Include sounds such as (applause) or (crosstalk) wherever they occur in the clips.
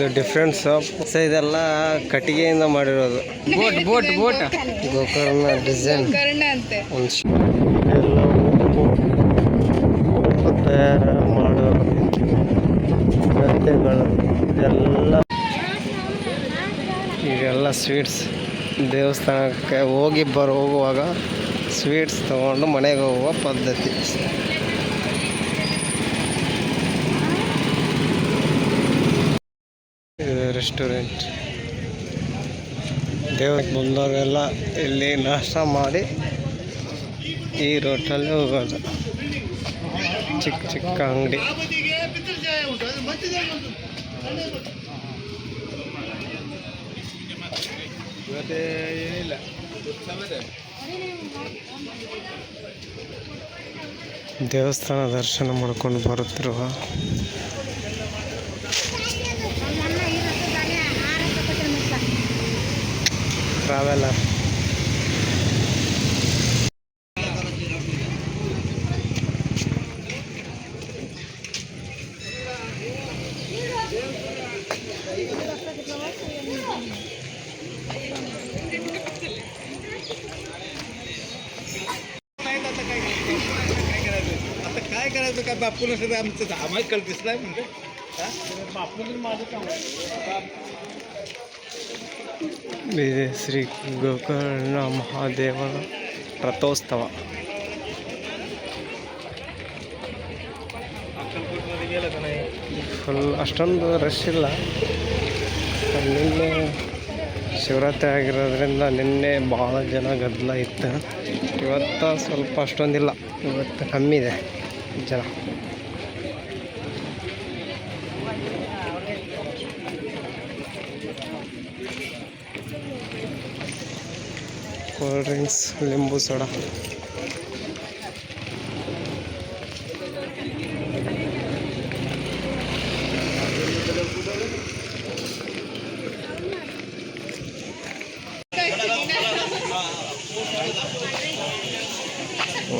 ಇದು difference so ಇದೆಲ್ಲ ಕಟ್ಟಿಗೆಯಿಂದ ಮಾಡಿರೋದು. Boat boat boat. Gokarna design ಎಲ್ಲ ತಯಾರು ಮಾಡೋ ಗದ್ದೆಗಳು ಇದೆಲ್ಲ. ಇದೆಲ್ಲ ಸ್ವೀಟ್ಸ್ ದೇವಸ್ಥಾನಕ್ಕೆ ಹೋಗಿ ಬರೋ ಹೋಗುವಾಗ ಸ್ವೀಟ್ಸ್ ತೊಗೊಂಡು ಮನೆಗೆ ಹೋಗುವ ಪದ್ಧತಿ ಇದು ರೆಸ್ಟೋರೆಂಟ್. ದೇವ್ರ ಬಂದವರೆಲ್ಲ ಇಲ್ಲಿ ನಾಷ್ಟ ಮಾಡಿ ಈ ರೋಟಲ್ಲಿ ಹೋಗೋದು. ಚಿಕ್ಕ ಚಿಕ್ಕ ಅಂಗಡಿ. ದೇವಸ್ಥಾನ ದರ್ಶನ ಮಾಡ್ಕೊಂಡು ಬರುತ್ತಿರುವ ट्रॅव्हलर काय करायचं आमचं आम्हाला कळतेच नाही म्हणजे. बापू माझं काम ಇದೆ ಶ್ರೀ ಗೋಕರ್ಣ ಮಹಾದೇವನ ರಥೋತ್ಸವ. ಫುಲ್ ಅಷ್ಟೊಂದು ರಶ್ ಇಲ್ಲ. ನಿನ್ನೆ ಶಿವರಾತ್ರಿ ಆಗಿರೋದ್ರಿಂದ ನಿನ್ನೆ ಭಾಳ ಜನ ಗದ್ದಲ ಇತ್ತು. ಇವತ್ತು ಸ್ವಲ್ಪ ಅಷ್ಟೊಂದಿಲ್ಲ. ಇವತ್ತು ಕಮ್ಮಿ ಇದೆ ಜನ. ಕೂಲ್ ಡ್ರಿಂಕ್ಸ್ ಲಿಂಬು ಸೋಡಾ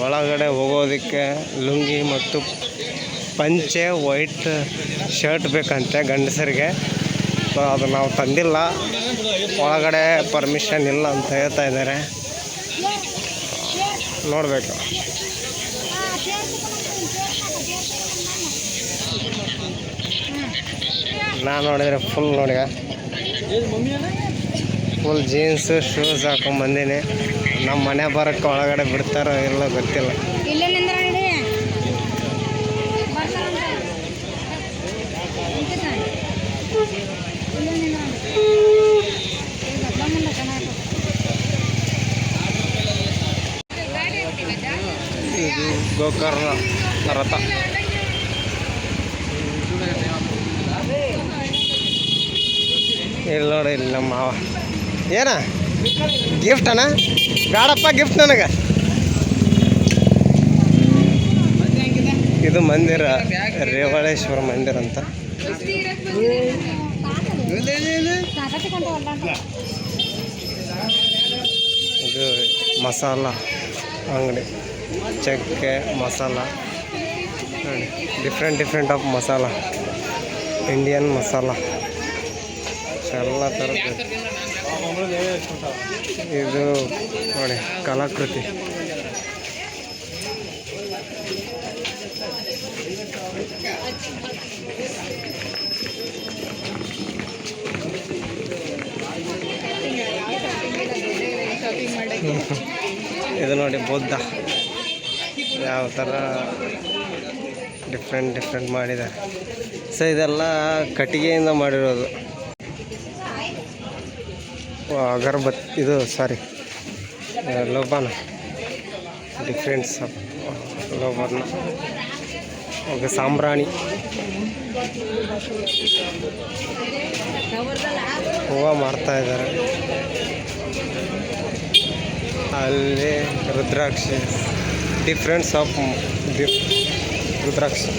ಒಳಗಡೆ ಹೋಗೋದಕ್ಕೆ ಲುಂಗಿ ಮತ್ತು ಪಂಚೆ ವೈಟ್ ಶರ್ಟ್ ಬೇಕಂತೆ ಗಂಡಸರಿಗೆ. ಸೊ ಅದು ನಾವು ತಂದಿಲ್ಲ. ಒಳಗಡೆ ಪರ್ಮಿಷನ್ ಇಲ್ಲ ಅಂತ ಹೇಳ್ತಾ ಇದ್ದಾರೆ. ನೋಡಬೇಕು. ನಾನು ನೋಡಿದರೆ ಫುಲ್ ನೋಡಿಗ. ಫುಲ್ ಜೀನ್ಸ್ ಶೂಸ್ ಹಾಕೊಂಡು ಬಂದೀನಿ. ನಮ್ಮ ಮನೆ ಬರೋಕ್ಕೆ ಒಳಗಡೆ ಬಿಡ್ತಾರೋ ಇಲ್ಲ ಗೊತ್ತಿಲ್ಲ. ಗೋಕರ್ಣ ರಥ. ಇಲ್ಲ ನೋಡಿ, ಇಲ್ಲಿ ನಮ್ಮ ಮಾವ. ಏನ? ಗಿಫ್ಟ್ ಅಣ್ಣ? ಬೇಡಪ್ಪ ಗಿಫ್ಟ್ ನನಗೆ. ಇದು ಮಂದಿರ, ರೇವಳೇಶ್ವರ ಮಂದಿರ ಅಂತ. ಇದು ಮಸಾಲ ಅಂಗಡಿ. ಚಕ್ಕೆ, masala. Different different of masala. Indian masala. ಎಲ್ಲ ಥರದ್ದು ಇದು ನೋಡಿ, ಕಲಾಕೃತಿ. (laughs) ಇದು ನೋಡಿ ಬುದ್ಧ. ಯಾವ ಥರ ಡಿಫ್ರೆಂಟ್ ಡಿಫ್ರೆಂಟ್ ಮಾಡಿದ್ದಾರೆ. ಸೊ ಇದೆಲ್ಲ ಕಟ್ಟಿಗೆಯಿಂದ ಮಾಡಿರೋದು. ಅಗರ್ಬತ್ ಇದು ಸಾರಿ ಲೋಬಾನ. ಡಿಫ್ರೆಂಟ್ಸ್ ಲೋಬಾನ. ಓಕೆ, ಸಾಂಬ್ರಾಣಿ. ಹೂವು ಮಾರ್ತಾ ಇದ್ದಾರೆ. ಅಲ್ಲಿ ರುದ್ರಾಕ್ಷಿ ಡಿಫ್ರೆನ್ಸ್ ಆಫ್ ರುದ್ರಾಕ್ಷಿ.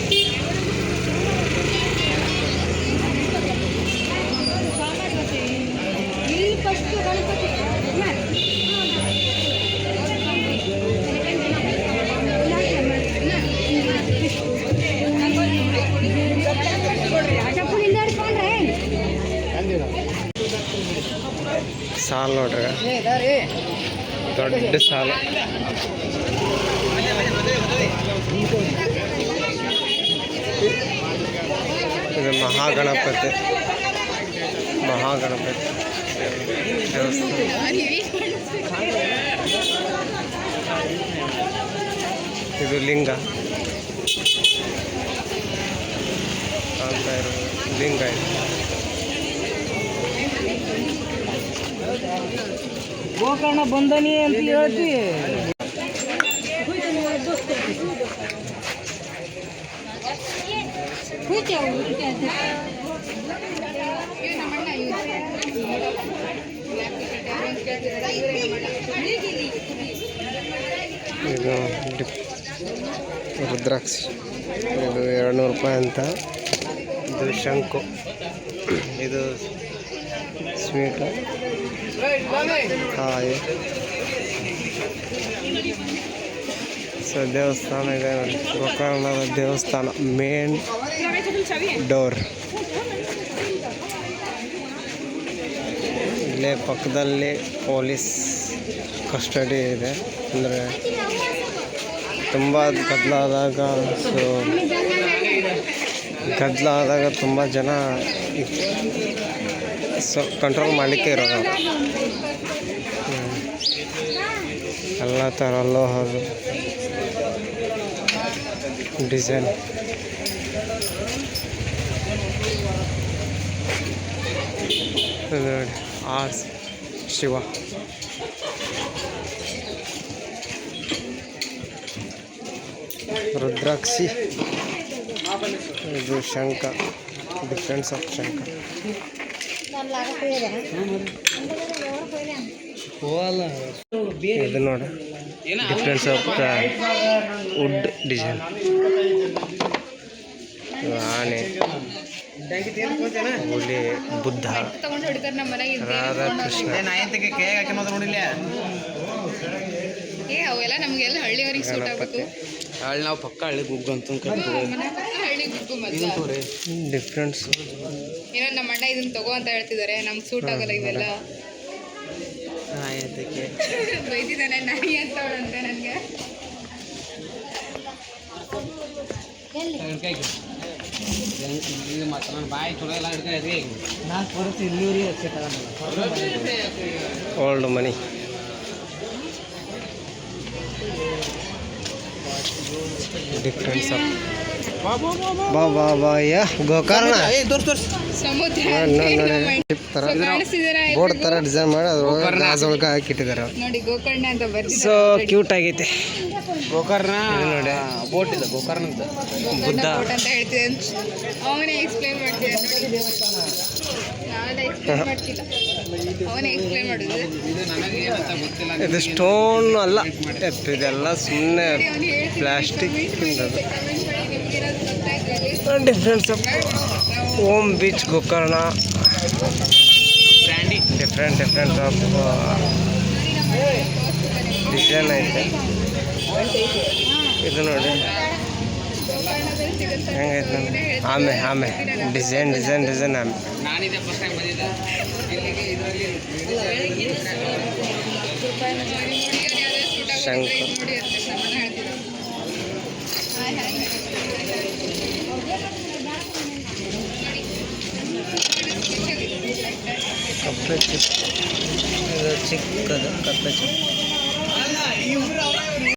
ಸಾಲ ನೋಡ್ರಿ. ದೊಡ್ಡ ಸಾಲ. ಇದು ಮಹಾಗಣಪತಿ. ಮಹಾಗಣಪತಿ ಇದು ಲಿಂಗ. ಕಾಣ್ತಾ ಇರೋದು. ಲಿಂಗ ಇದು. ಗೋಕರ್ಣ ಬಂದನಿ ಅಂತ ಹೇಳ್ತಿ. ಇದು ರುದ್ರಾಕ್ಷಿ. ಇದು ಎರಡು ನೂರು ರೂಪಾಯಿ ಅಂತ. ಇದು ಶಂಕು. ಇದು ಸ್ವೀಟು ಕಾಯಿ ಸೊ ದೇವಸ್ಥಾನ ಇದೆ. ಗೋಕರ್ಣದ ದೇವಸ್ಥಾನ. ಮೇನ್ ಡೋರ್ ಇಲ್ಲೇ ಪಕ್ಕದಲ್ಲಿ ಪೊಲೀಸ್ ಕಸ್ಟಡಿ ಇದೆ. ಅಂದರೆ ತುಂಬ ಗದ್ದಲಾದಾಗ ಸೊ ಗದ್ದಲಾದಾಗ ತುಂಬ ಜನ ಸೊ ಕಂಟ್ರೋಲ್ ಮಾಡಲಿಕ್ಕೆ ಇರೋದು. ಎಲ್ಲ ಥರ ಲೋಹದು ಡಿಸೈನ್ ನೋಡಿ ಆರ್ಸ್ ಶಿವ. ರುದ್ರಾಕ್ಷಿ. ಇದು ಶಂಖ ಡಿಫ್ರೆನ್ಸ್ ಆಫ್ ಶಂಖ. ಇದು ನೋಡಿ ಡಿಫ್ರೆನ್ಸ್ ಆಫ್ ವುಡ್ ಡಿಸೈನ್ ಆನೆ ಹುಲಿ ಬುದ್ಧ ರಾಧಾಕೃಷ್ಣ ಅವೆಲ್ಲ ಹಳ್ಳಿಯವ್ರಿಗೆ ಸೂಟ್ ಹಳ್ಳಿ ನಾವು ಪಕ್ಕ ಹಳ್ಳಿ ಗುಗ್ಗು ಡಿಫ್ರೆನ್ಸ್ ಏನೋ ನಮ್ಮ ಅಣ್ಣ ಇದನ್ನ ತಗೋ ಅಂತ ಹೇಳ್ತಿದ್ದಾರೆ ನಮ್ಗೆ ಸೂಟ್ ಆಗಲ್ಲ ಇವೆಲ್ಲ. (laughs) ಬೈದಿದ್ದಾನೆ ನಾಯಿ ಅಂತ ಅವಳಂತೆ ನನಗೆ. ಬಾಯಿ ಚಲೋ ಎಲ್ಲ ಹಿಡ್ಕೊಂಡು ನಾಲ್ಕು ವರ್ಷ ಇಲ್ಲಿವರೆಗೆ ಓಲ್ಡ್ ಮನಿ ಡಿಫ್ರೆನ್ಸ್ ಆಫ್ ಬಾ ಬಾ ಬಾ ಯಾ ಗೋಕರ್ಣ ತೋರ್ಸ್ ತೋರ್ಸ್ ಸಮುದ್ರ ನೋಡಿ ನೋಡಿ ನೋಡಿ ನಮ್ಮ ಅಣ್ಣ- ಟಿಪ್ ಥರ ಗೋಕರ್ಣ ಬೋರ್ಡ್ ತರ ಡಿಸೈನ್ ಮಾಡಿ ಅದ್ರೊಳಗೆ ಗ್ಲಾಸ್ ಒಳಗೆ ಹಾಕಿಟ್ಟಿದ್ದಾರೆ ಅವ್ರು. ನೋಡಿ ಗೋಕರ್ಣ ಅಂತ ಬರ್ತಿದ್ದಾರೆ ಸೊ ಕ್ಯೂಟ್ ಆಗೈತೆ. ಗೋಕರ್ಣ ನೋಡಿ. ಬೋಟ್ ಇದೆ ಗೋಕರ್ಣ ಅಂತ ಬುದ್ಧ. ಬೋಟ್ ಅಂತ ಹೇಳ್ತಿದ್ದೆ ಅವನೇ ಎಕ್ಸ್ಪ್ಲೈನ್ ಮಾಡ್ತಿದ್ದೆ ಇದು ನನಗೆ ಅಂತ ಗೊತ್ತಿಲ್ಲ ಇದು ಸ್ಟೋನ್ ಅಲ್ಲ ಇದೆಲ್ಲ ಸುಮ್ಮನೆ plastic difference Om beach Gokarna. Different different of design ಐತೆ. ಇದು ನೋಡಿ. ಹೆಂಗೈತೆ ನೋಡಿ ಆಮೆ ಆಮೆ ಡಿಸೈನ್ ಡಿಸೈನ್ ಡಿಸೈನ್ ಆಮೆ ನಾನಿದೆ ಫಸ್ಟ್ ಟೈಮ್ ಬಂದಿದ್ದೆ ಇಲ್ಲಿಗೆ ಇದರಲ್ಲಿ ಶಂಖ. ನೋಡಿ ಅಂತ ಸಮಾನ ಹೇಳ್ತಿದ್ರು ಹಾಯ್ ಹಾಯ್ ಕಪ್ಪೆ ಚಿಕ್ಕ ಇದು ಚಿಕ್ಕದು ಕಪ್ಪೆ ಚಿಕ್ಕ